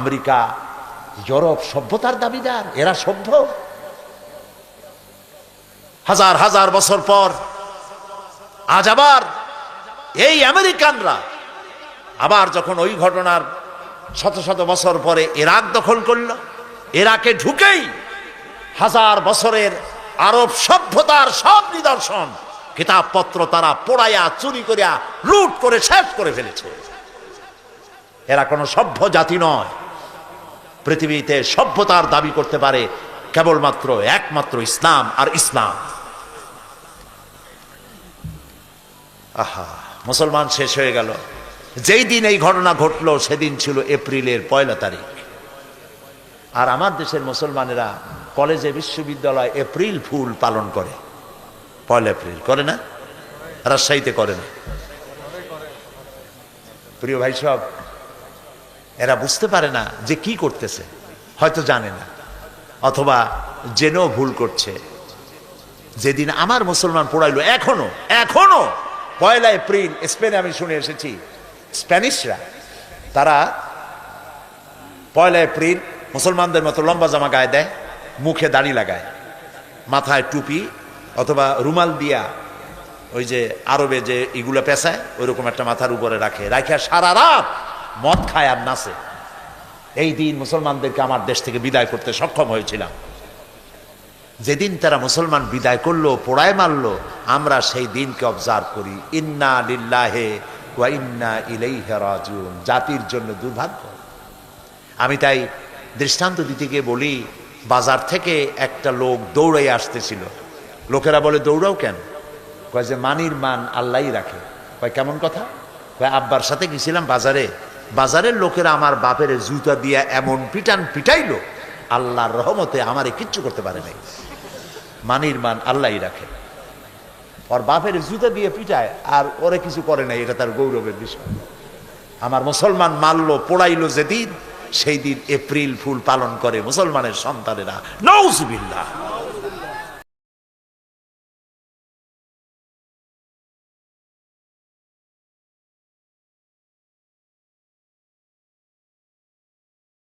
America Europe সভ্যতার দাবিদার, এরা সভ্য। হাজার হাজার বছর পর, আজ আবার এই আমেরিকানরা আবার যখন ওই ঘটনার শত শত বছর পরে ইরাক দখল করল, ইরাকে ঢুকেই হাজার বছরের আরব সভ্যতার সব নিদর্শন, কিতাবপত্র তারা পোড়াইয়া, চুরি করিয়া, লুট করে, শেষ করে ফেলেছে। এরা কোনো সভ্য জাতি নয়। পৃথিবীতে সভ্যতার দাবি করতে পারে কেবলমাত্র একমাত্র ইসলাম আর ইসলাম। আহা, মুসলমান শেষ হয়ে গেল। যেই দিন এই ঘটনা ঘটলো, সেদিন ছিল এপ্রিলের পয়লা তারিখ। আর আমার দেশের মুসলমানেরা কলেজে বিশ্ববিদ্যালয় এপ্রিল ফুল পালন করে। পয়লা এপ্রিল, করে না? রাজশাহীতে করে না? প্রিয় ভাই সব এরা বুঝতে পারে না যে কি করতেছে, হয়তো জানে না, অথবা জেনেও ভুল করছে। যেদিন আমার মুসলমান পড়াইলো, এখনও এখনও, পয়লা এপ্রিল, স্পেনে আমি শুনে এসেছি, স্প্যানিশরা, তারা পয়লা এপ্রিল মুসলমানদের মতো লম্বা জামা গায়ে দেয়, মুখে দাড়ি লাগায়, মাথায় টুপি অথবা রুমাল দিয়া ওই যে আরবে যে এগুলো পেঁচায়, ওইরকম একটা মাথার উপরে রাখে রাখে সারা রাত মদ খায় আর নাচে। এই দিন মুসলমানদেরকে আমার দেশ থেকে বিদায় করতে সক্ষম হয়েছিলাম। যেদিন তারা মুসলমান বিদায় করল, পোড়ায় মারলো, আমরা সেই দিনকে অবজার্ভ করি। ইন্না লিল্লাহে ইন্না রাজিউন। জাতির জন্য দুর্ভাগ্য। আমি তাই দৃষ্টান্ত দিতে গিয়ে বলি, বাজার থেকে একটা লোক দৌড়াই আসতেছিল। লোকেরা বলে, দৌড়াও কেন? কয় যে, মানির মান আল্লাহই রাখে। কয়, কেমন কথা? কয়, আব্বার সাথে গেছিলাম বাজারে। বাজারের লোকেরা আমার বাপের জুতা দিয়া এমন পিটান পিটাইলো, আল্লাহর রহমতে আমারে কিচ্ছু করতে পারে নাই। মানির মান আল্লাহই রাখে। ওর বাপের জুতা দিয়ে পিটায়, আর ওরে কিছু করে নাই, এটা তার গৌরবের বিষয়। আমার মুসলমান মারলো, পোড়াইলো যেদিন, সেই দিন এপ্রিল ফুল পালন করে মুসলমানের সন্তানেরা। নৌজুবিল্লাহ